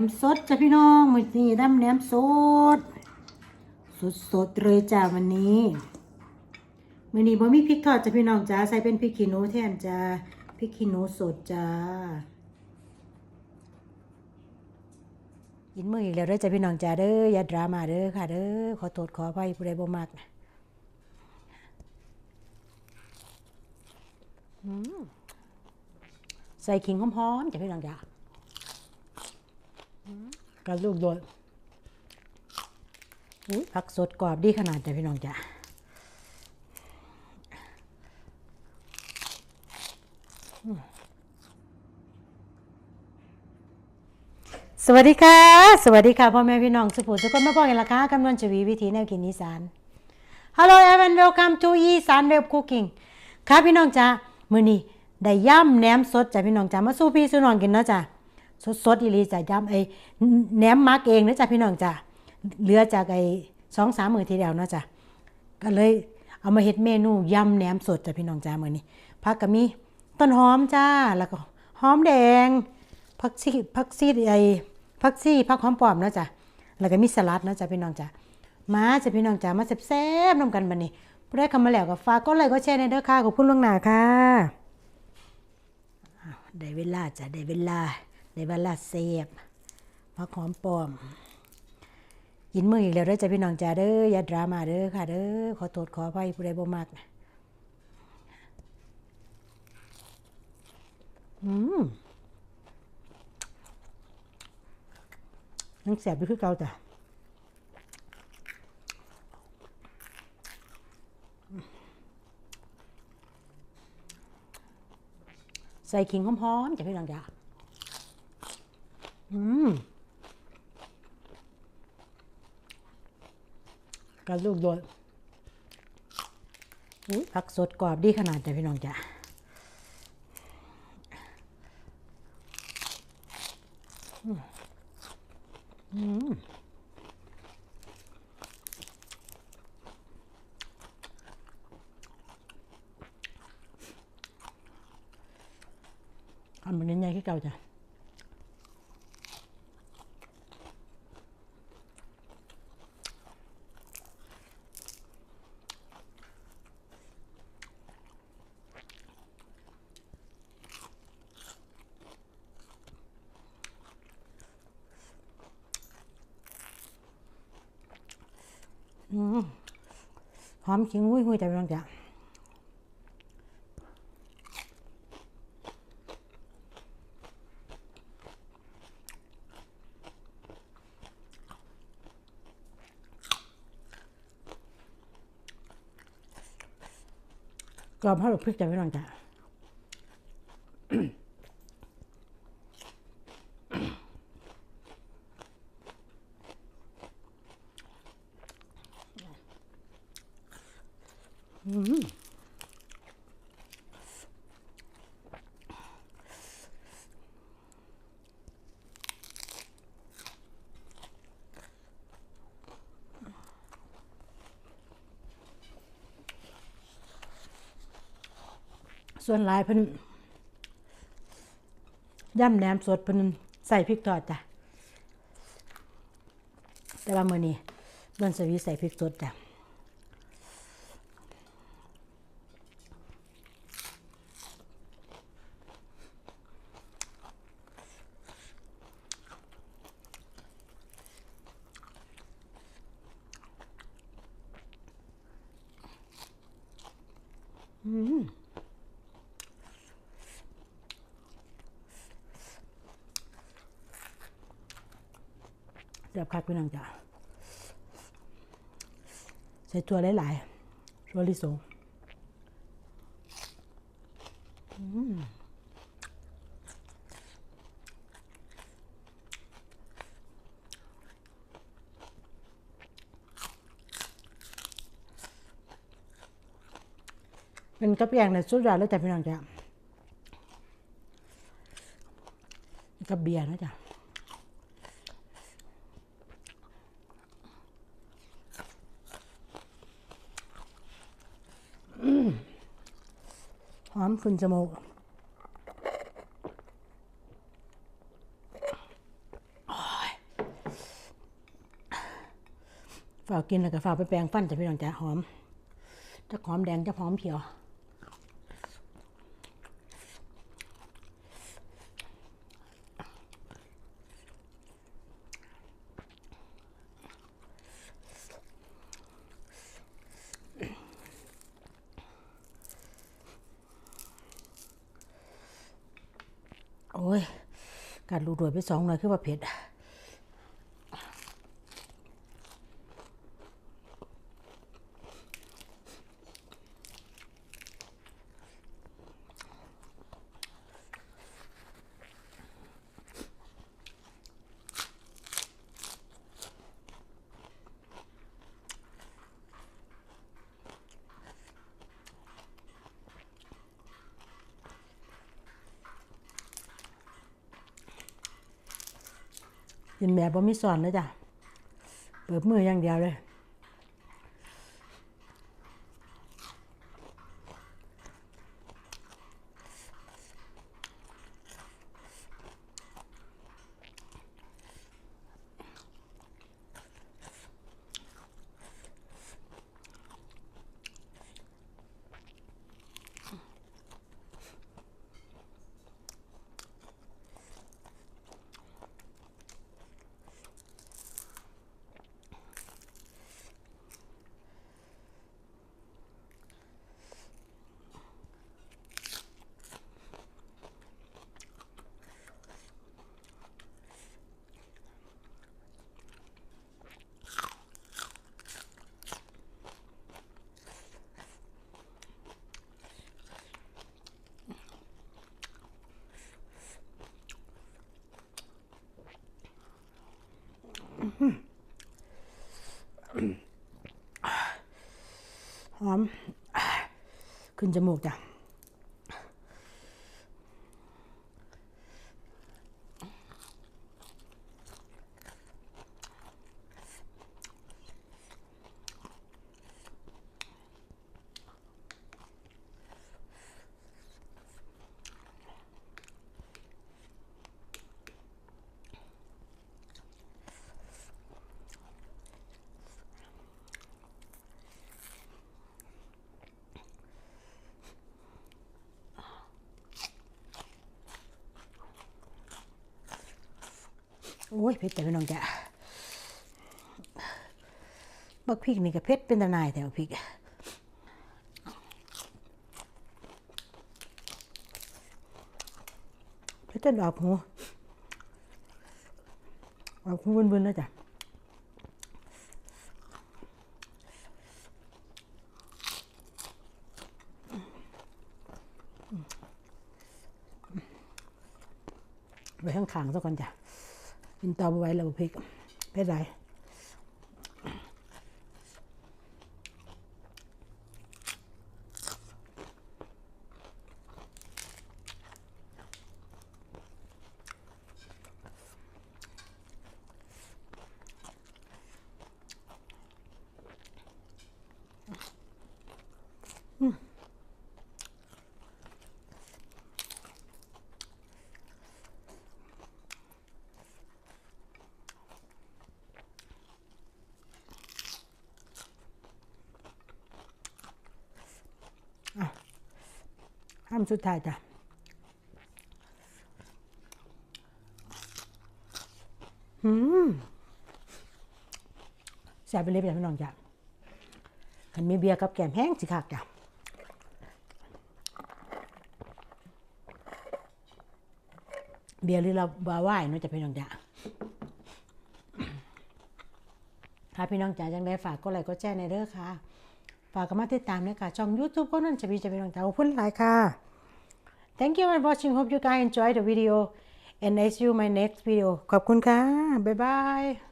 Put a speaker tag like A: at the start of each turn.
A: น้ำสดจ้ะพี่น้องมือนี้ดำน้ำสด สดสดเลยจ้าวันนี้มือนี้บ่มีพริกทอดจ้ะพี่น้องจ้าใส่เป็นพริกขี้หนูแทนจ้าพริกขี้หนูสดจ้ากินมืออีกแล้วเด้อจ้ะพี่น้องจ้าเด้ออย่าดราม่าเด้อค่ะเด้อขอโทษขออภัยผู้ใดบ่มักนะใส่ขิงหอมๆจ้ะพี่น้องจ้า กับลูกโดดผักสดกรอบดีขนาดจ้ะพี่น้องจ้ะสวัสดีค่ะ สวัสดีค่ะพ่อแม่พี่น้องสุภูสุกคนมาพ่อกันละค่ะกำนันชวีวิธีแนวกินอีสาน Hello everyone welcome to อีสาน Web Cooking ค่ะพี่น้องจ้ะมื้อนี้ได้ย่ำแหนมสดจ้ะพี่น้องจ้ะมาสู้พี่สู้น้องกินเนาะจ้ะ สดสดๆอีหลีจ้ะย้ำไอ้แหนมมักเองนะจ้ะพี่น้องจ้ะเหลือจากไอ้สองสามมือทีเดียวเนาะจ้ะก็เลยเอามาเฮ็ดเมนูยำแหนมสดจ้ะพี่น้องจ้ะมื้อนี้ผักก็มีต้นหอมจ้าแล้วก็หอมแดงผักชีผักชีไอ้ผักชีผักหอมปลอมเนาะจ้ะแล้วก็มีสลัดเนาะจ้ะพี่น้องจ้ะมาจ้ะพี่น้องจ้ะมาแซ่บๆนำกันบัดนี้ผู้ใดเข้ามาแล้วก็ฝากกดไลค์กดแชร์ในเด้อค่ะขอบคุณล่วงหน้าค่ะได้เวลาจ้ะได้เวลา ได้เวลาเสพผักหอมปลอมกินมืออีกแล้วเด้อจ้ะพี่น้องจ้าเด้ออย่าดราม่าเด้อค่ะเด้อขอโทษขออภัยผู้ใดบ่มักนะอืมยังแสบอยู่คือเก่าจ้ะใส่ขิงหอมๆจ้ะพี่น้องจ้า กับลูกโดดผักสดกรอบดีขนาดจ้ะพี่น้องจ้ะอืมอืมทำมันใหญ่ๆที่เก่าจ้ะ หอมขิงหุ้ยหุ้ยแต่พี่น้องจะกรอบให้ลูกพริกจ้ะพี่น้องจ้ะ ส่วนลายเพิ่นย่ำแหนมสดเพิ่นใส่พริกทอดจ้ะแต่ว่ามื้อนี้เบิ่นสวีใส่พริกสดจ้ะ เสียบคักพี่น้องจ้ะใส่ตัวหลายๆตัวลิสง เป็นกับแกงในสุดยอดเลยแต่พี่น้องจ้ะกับเบียร์นะจ้ะหอมขึ้นจมูกฝากกินแล้วก็ฝากไปแปรงฟันจ้ะพี่น้องจ้ะหอมจะหอมแดงจะหอมเขียว โอ้ยการรูดวยไปสองหน่อยคือว่าเผ็ด กินแบบบ่มีสอนเลยจ้ะ เปิดมืออย่างเดียวเลย หอม ขึ้นจมูกจ้ะ อ้ยเผ็ดแต่พี่น้องจ้ะบักพริกนี่ก็เผ็ดเป็นตะนายแต่บักพริกเผ็ดจนออกหูออกหูบึนๆแล้วจ้ะไปข้างๆซะก่อนจ้ะ กินต่อไปไหว้แล้วบ่พริกเผ็ดไรห้า มสุดท้ายจ้ะหืมแซ่บไปเลยจ้ะพี่น้องจ้ะคันมีเบียร์กับแกมแห้งสิคักจ้ะเบียร์หรือเราบาว่ายเนาะจะพี่น้องจ้ะถ้าพี่น้องจ๋าจังได้ฝากก็ไลค์ก็แจ้งในเด้อค่ะ ฝากกันมาติดตามนะคะช่อง YouTube ก็นั่นจะมีจะพี่น้องจ๋าขอบคุณหลายค่ะ Thank you for watching hope you guys enjoy the video and I see you in my next video ขอบคุณค่ะ บ๊ายบาย